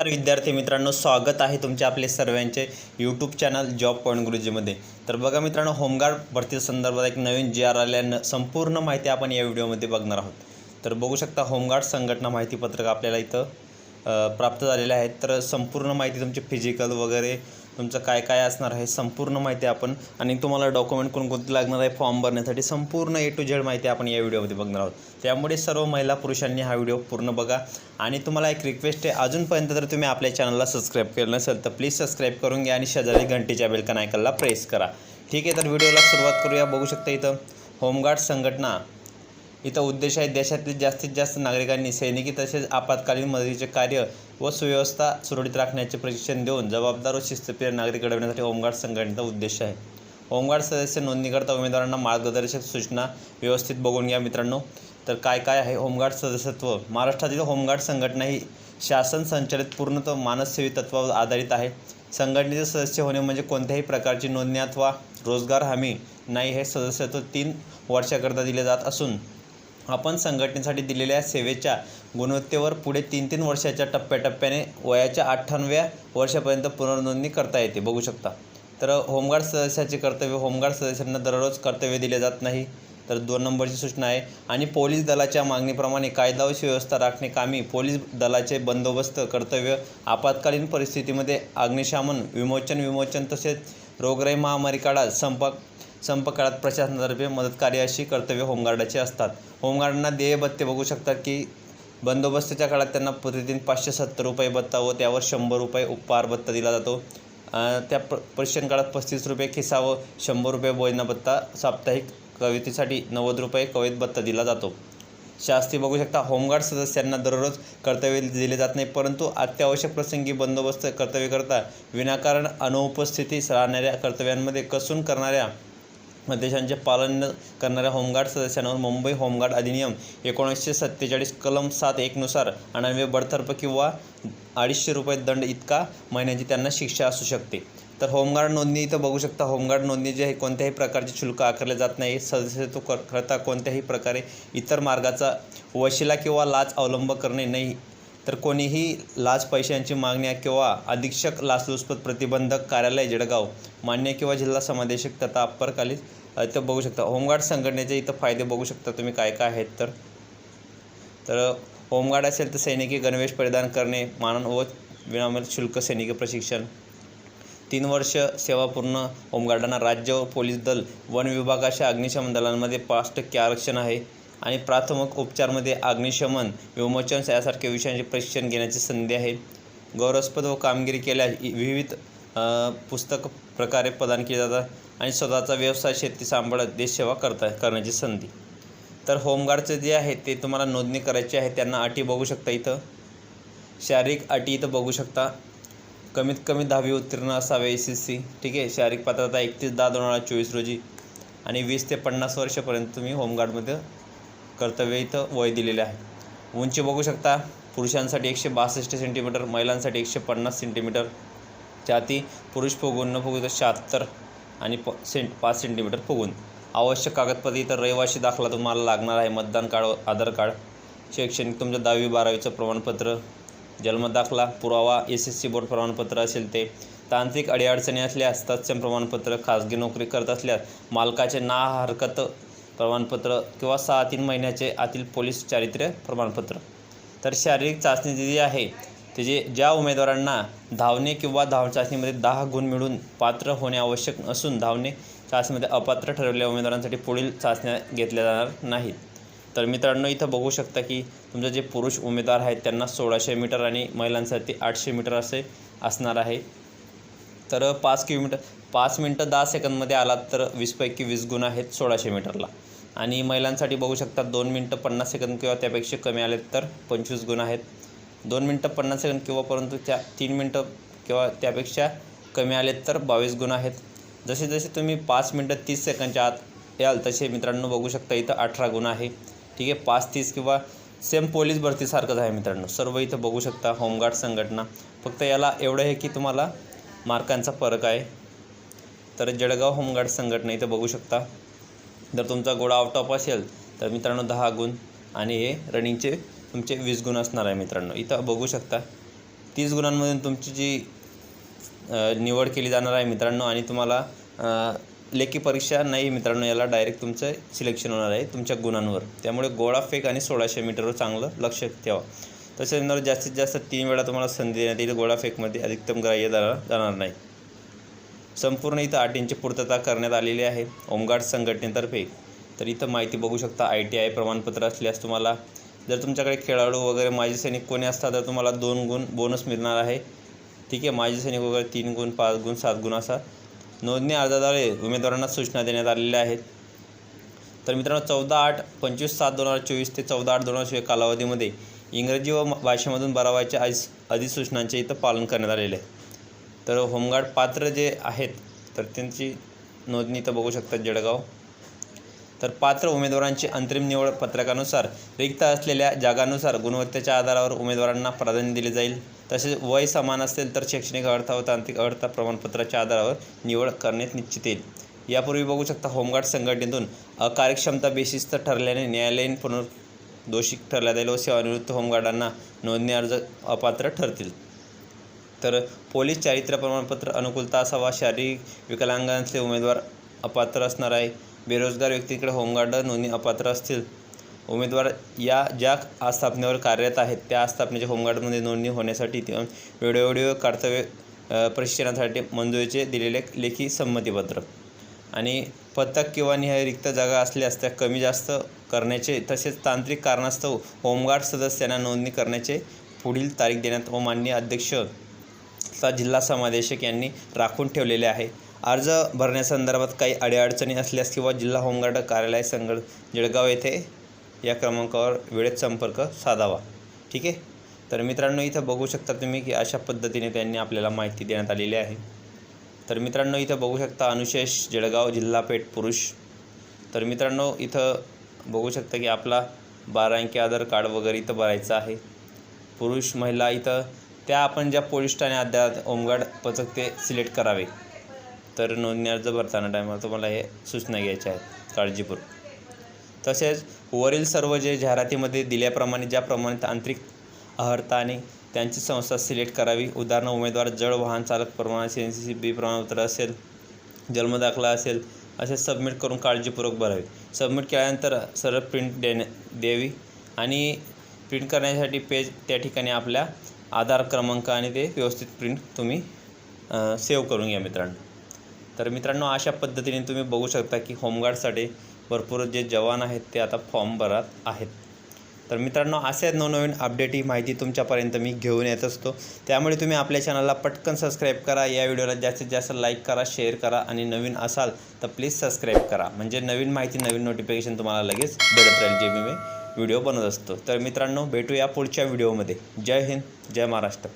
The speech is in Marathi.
तर विद्यार्थी मित्रांनो स्वागत आहे तुमचे आपले सर्वांचे यूट्यूब चॅनल जॉब पॉईंट गुरुजीमध्ये तर बघा मित्रांनो होमगार्ड भरती संदर्भात एक नवीन जी आर आल्यानं संपूर्ण माहिती आपण या व्हिडिओमध्ये बघणार आहोत. तर बघू शकता होमगार्ड संघटना माहितीपत्रक आपल्याला इथं प्राप्त झालेले आहेत तर संपूर्ण माहिती तुमचे फिजिकल वगैरे तुमचं काय काय असणार आहे संपूर्ण माहिती आपण आणि तुम्हाला डॉक्युमेंट कोणकोणते लागणार आहे फॉर्म भरण्यासाठी संपूर्ण ए टू झेड माहिती आपण या व्हिडिओमध्ये बघणार आहोत. त्यामुळे सर्व महिला पुरुषांनी हा व्हिडिओ पूर्ण बघा. आणि तुम्हाला एक रिक्वेस्ट आहे अजूनपर्यंत जर तुम्ही आपल्या चॅनलला सबस्क्राईब केलं नसेल तर प्लीज सबस्क्राईब करून घ्या आणि शेजारी घंटीच्या बेलकन आयकनला प्रेस करा. ठीक आहे तर व्हिडिओला सुरुवात करूया. बघू शकता इथं होमगार्ड संघटना. इथं उद्देश आहे देशातील जास्तीत जास्त नागरिकांनी सैनिकी तसेच आपत्कालीन मदतीचे कार्य व सुव्यवस्था सुरळीत राखण्याचे प्रशिक्षण देऊन जबाबदार व शिस्तप्रिय नागरिक घडवण्यासाठी होमगार्ड संघटनेचा उद्देश आहे. होमगार्ड सदस्य नोंदणीकरता उमेदवारांना मार्गदर्शक सूचना व्यवस्थित बघून घ्या मित्रांनो. तर काय काय आहे होमगार्ड सदस्यत्व? महाराष्ट्रातील होमगार्ड संघटना ही शासन संचालित पूर्णतः मानससेवी तत्वावर आधारित आहे. संघटनेचे सदस्य होणे म्हणजे कोणत्याही प्रकारची नोंदणी अथवा रोजगार हमी नाही हे सदस्यत्व तीन वर्षाकरता दिले जात असून आपण संघटनेसाठी दिलेल्या सेवेच्या गुणवत्तेवर पुढे तीन तीन वर्षाच्या टप्प्याटप्प्याने वयाच्या अठ्ठावन्नव्या वर्षापर्यंत पुनर्नोंदणी करता येते. बघू शकता. तर होमगार्ड सदस्याचे कर्तव्य होमगार्ड सदस्यांना दररोज कर्तव्य दिले जात नाही तर दोन नंबरची सूचना आहे. आणि पोलीस दलाच्या मागणीप्रमाणे कायदा व सुव्यवस्था राखणे कामी पोलीस दलाचे बंदोबस्त कर्तव्य आपत्कालीन परिस्थितीमध्ये अग्निशमन विमोचन विमोचन तसेच रोगराई महामारी काळात संपर्क संप काळात प्रशासनातर्फे मदतकार्य अशी कर्तव्य होमगार्डाची असतात. होमगार्डांना देय भत्ते बघू शकतात की बंदोबस्ताच्या काळात त्यांना प्रतिदिन पाचशे सत्तर रुपये भत्ता व त्यावर शंभर रुपये उपहार भत्ता दिला जातो. त्या प्र प्रशिक्षण काळात पस्तीस रुपये खिसा व शंभर रुपये भोजना भत्ता साप्ताहिक कवितेसाठी नव्वद रुपये कवित भत्ता दिला जातो. शास्त्री बघू शकता होमगार्ड सदस्यांना दररोज कर्तव्य दिले जात नाही परंतु अत्यावश्यक प्रसंगी बंदोबस्त कर्तव्य विनाकारण अनुपस्थिती राहणाऱ्या कर्तव्यांमध्ये कसून करणाऱ्या आदेशांचे पालन न करणाऱ्या होमगार्ड सदस्यांवर मुंबई होमगार्ड अधिनियम एकोणीसशे सत्तेचाळीस कलम सात एकनुसार अनन्वे बडतर्फ किंवा अडीचशे रुपये दंड इतका महिन्याची त्यांना शिक्षा असू शकते. तर होमगार्ड नोंदणी इथं बघू शकता होमगार्ड नोंदणी जे आहे कोणत्याही प्रकारचे शुल्क आकारले जात नाही. सदस्यत्व करता कोणत्याही प्रकारे इतर मार्गाचा वशिला किंवा लाच अवलंब करणे नाही. तर कोणीही लाच पैशांची मागण्या किंवा अधीक्षक लाचलुचपत प्रतिबंधक कार्यालय जळगाव मान्य किंवा जिल्हा समादेशक तथा अप्परकालीन इथं बघू शकता. होमगार्ड संघटनेचे इथं फायदे बघू शकता तुम्ही काय काय आहेत तर. तर होमगार्ड असेल तर सैनिकी गणवेश परिधान करणे मानन व विनामूल्य शुल्क सैनिकी प्रशिक्षण. तीन वर्ष सेवापूर्ण होमगार्डांना राज्य व पोलीस दल वन विभागाच्या अग्निशमन दलांमध्ये पाच टक्के आरक्षण आहे. आणि प्राथमिक उपचारमध्ये अग्निशमन विमोचन यासारख्या विषयांचे प्रशिक्षण घेण्याची संधी आहे. गौरवस्पद व कामगिरी केल्यास विविध पुस्तक प्रकारे प्रदान केले जातात आणि स्वतःचा व्यवसाय शेती सांभाळत देशसेवा करता करण्याची संधी. तर होमगार्डचं जे आहे ते तुम्हाला नोंदणी करायची आहे त्यांना अटी बघू शकता इथं. शारीरिक अटी इथं बघू शकता. कमीत कमी दहावी उत्तीर्ण असावे एस एस सी ठीक आहे? शारीरिक पात्रता एकतीस दहा दोन हजार चोवीस रोजी. आणि वीस ते पन्नास वर्षापर्यंत तुम्ही होमगार्डमध्ये कर्तव्य इथं वय दिलेले आहे. उंची बघू शकता पुरुषांसाठी एकशे बासष्ट सेंटीमीटर महिलांसाठी एकशे पन्नास सेंटीमीटर छाती पुरुष फुगून न फुगू तर शहात्तर आणि प सेंट पाच सेंटीमीटर फुगून. आवश्यक कागदपत्रे इतर रहिवासी दाखला तुम्हाला लागणार आहे. मतदान कार्ड आधार कार्ड. शैक्षणिक तुमचं दहावी बारावीचं प्रमाणपत्र. जन्मदाखला पुरावा एस एस सी बोर्ड प्रमाणपत्र असेल ते. तांत्रिक अडीअडचणी असल्यास तत्सम प्रमाणपत्र. खाजगी नोकरी करत असल्यास मालकाचे ना हरकत प्रमाणपत्र किंवा सहा तीन महिन्याचे आतील पोलीस चारित्र्य प्रमाणपत्र. तर शारीरिक चाचणी जी आहे ते जे ज्या उमेदवारांना धावणे किंवा धाव चाचणीमध्ये दहा गुण मिळून पात्र होणे आवश्यक असून धावणे चाचणीमध्ये अपात्र ठरवलेल्या उमेदवारांसाठी पुढील चाचण्या घेतल्या जाणार नाहीत. तर मित्रांनो इथं बघू शकता की तुमचे जे पुरुष उमेदवार आहेत त्यांना सोळाशे मीटर आणि महिलांसाठी आठशे मीटर असे असणार आहे. तर पाच किलोमीटर पाच मिनटं दहा सेकंदमध्ये आलात तर वीसपैकी वीस गुण आहेत सोळाशे मीटरला. आणि महिलांसाठी बघू शकता दोन मिनटं पन्नास सेकंद किंवा त्यापेक्षा कमी आलेत तर पंचवीस गुण आहेत. दोन मिनटं पन्नास सेकंद किंवा परंतु त्या तीन मिनटं किंवा त्यापेक्षा कमी आलेत तर बावीस गुण आहेत. जसे जसे तुम्ही पाच मिनटं तीस सेकंदच्या आत याल तसे मित्रांनो बघू शकता इथं अठरा गुण आहे. ठीक आहे पाच तीस किंवा सेम पोलीस भरतीसारखंच आहे मित्रांनो. सर्व इथं बघू शकता होमगार्ड संघटना. फक्त याला एवढं आहे की तुम्हाला मार्कांचा फरक आहे. तर जळगाव होमगार्ड संघटना इथं बघू शकता. जर तुमचा गोळा आउट ऑफ असेल तर मित्रांनो दहा गुण आणि हे रनिंगचे तुमचे वीस गुण असणार आहे मित्रांनो. इथं बघू शकता तीस गुणांमधून तुमची जी निवड केली जाणार आहे मित्रांनो आणि तुम्हाला लेखी परीक्षा नाही मित्रांनो याला डायरेक्ट तुमचं सिलेक्शन होणार आहे तुमच्या गुणांवर. त्यामुळे गोळा फेक आणि सोळाशे मीटरवर चांगलं लक्ष ठेवा. तसेच मित्रांनो जास्तीत जास्त तीन वेळा तुम्हाला संधी देण्यात येईल गोळा फेकमध्ये अधिकतम ग्राह्य जाणार नाही. संपूर्ण इथं अटींची पूर्तता करण्यात आलेली आहे. होमगार्ड संघटनेतर्फे. तर इथं माहिती बघू शकता आय टी आय प्रमाणपत्र असल्यास तुम्हाला जर तुमच्याकडे खेळाडू वगैरे माजी सैनिक कोणी असतात तर तुम्हाला दोन गुण बोनस मिळणार आहे. ठीक आहे माजी सैनिक वगैरे तीन गुण पाच गुण सात गुण असा. नोंदणी अर्जाद्वारे उमेदवारांना सूचना देण्यात आलेल्या आहेत. तर मित्रांनो चौदा आठ पंचवीस सात दोन हजार चोवीस ते चौदा आठ दोन हजार चोवीस कालावधीमध्ये इंग्रजी व भाषेमधून बारावायच्या अधिस अधिसूचनांचे इथं पालन करण्यात आलेले आहे. तर होमगार्ड पात्र जे आहेत तर त्यांची नोंदणी तर बघू शकतात जळगाव. तर पात्र उमेदवारांची अंतरिम निवड पत्रकानुसार रिक्त असलेल्या जागांनुसार गुणवत्तेच्या आधारावर उमेदवारांना प्राधान्य दिले जाईल. तसेच वय समान असेल तर शैक्षणिक अर्था व तांत्रिक अर्हता प्रमाणपत्राच्या आधारावर निवड करण्यात निश्चित येईल. यापूर्वी बघू शकता होमगार्ड संघटनेतून अकार्यक्षमता बेशिस्त ठरल्याने न्यायालयीन पुनर्दोषी ठरण्यात जाईल व सेवानिवृत्त होमगार्डांना नोंदणी अर्ज अपात्र ठरतील. तर पोलीस चारित्र्य प्रमाणपत्र अनुकूलता असावा शारीरिक विकलांगांचे उमेदवार अपात्र असणार आहे. बेरोजगार व्यक्तीकडे होमगार्ड नोंदणी अपात्र असतील. उमेदवार या ज्या आस्थापनेवर कार्यरत आहेत त्या आस्थापनेच्या होमगार्डमध्ये नोंदणी होण्यासाठी वेळोवेळी कर्तव्य प्रशिक्षणासाठी मंजुरीचे दिलेले लेखी संमतीपत्र. आणि पथक किंवा निहाय रिक्त जागा असल्यास त्या कमी जास्त करण्याचे तसेच तांत्रिक कारणास्तव होमगार्ड सदस्यांना नोंदणी करण्याचे पुढील तारीख देण्यात व माननीय अध्यक्ष चा जिल्हा समादेशक यांनी राखून ठेवलेले आहे. अर्ज भरण्यासंदर्भात काही अडीअडचणी असल्यास किंवा जिल्हा होमगार्ड कार्यालय संगड जळगाव येथे या क्रमांकावर वेळेत संपर्क साधावा. ठीक आहे? तर मित्रांनो इथं बघू शकता तुम्ही की अशा पद्धतीने त्यांनी आपल्याला माहिती देण्यात आलेली आहे. तर मित्रांनो इथं बघू शकता अनुशेष जळगाव जिल्हा पेठ पुरुष. तर मित्रांनो इथं बघू शकता की आपला बारा अंकी आधार कार्ड वगैरे इथं भरायचं आहे. पुरुष महिला इथं त्या आपण ज्या पोलीस ठाणे अद्याप होमगार्ड पथक ते सिलेक्ट करावे. तर नोंदणी अर्ज भरताना टायमाला तुम्हाला हे सूचना घ्यायच्या आहेत काळजीपूर्वक. तसेच वरील सर्व जे जाहिरातीमध्ये दिल्याप्रमाणे ज्याप्रमाणे तांत्रिक अर्हता आणि त्यांची संस्था सिलेक्ट करावी उदाहरण उमेदवार जड वाहन चालक प्रमाण एन सी सी बी प्रमाणपत्र असेल जन्मदाखला असेल असे सबमिट करून काळजीपूर्वक भरावे. सबमिट केल्यानंतर सरळ प्रिंट देणे द्यावी आणि प्रिंट करण्यासाठी पेज त्या ठिकाणी आपल्या आधार क्रमांक आणि ते व्यवस्थित प्रिंट तुम्ही सेव्ह करून घ्या मित्रांनो. तर मित्रांनो अशा पद्धतीने तुम्ही बघू शकता की होमगार्डसाठी भरपूर जे जवान आहेत ते आता फॉर्म भरत आहेत. तर मित्रांनो असे नवनवीन अपडेट ही माहिती तुमच्यापर्यंत मी घेऊन येत असतो. त्यामुळे तुम्ही आपल्या चॅनलला पटकन सबस्क्राईब करा. या व्हिडिओला जास्तीत जास्त लाईक करा शेअर करा आणि नवीन असाल तर प्लीज सबस्क्राईब करा. म्हणजे नवीन माहिती नवीन नोटिफिकेशन तुम्हाला लगेच भेटत राहील. जे मी व्हिडिओ बनत असतो. तर मित्रांनो भेटूया पुढच्या व्हिडिओमध्ये. जय हिंद जय महाराष्ट्र.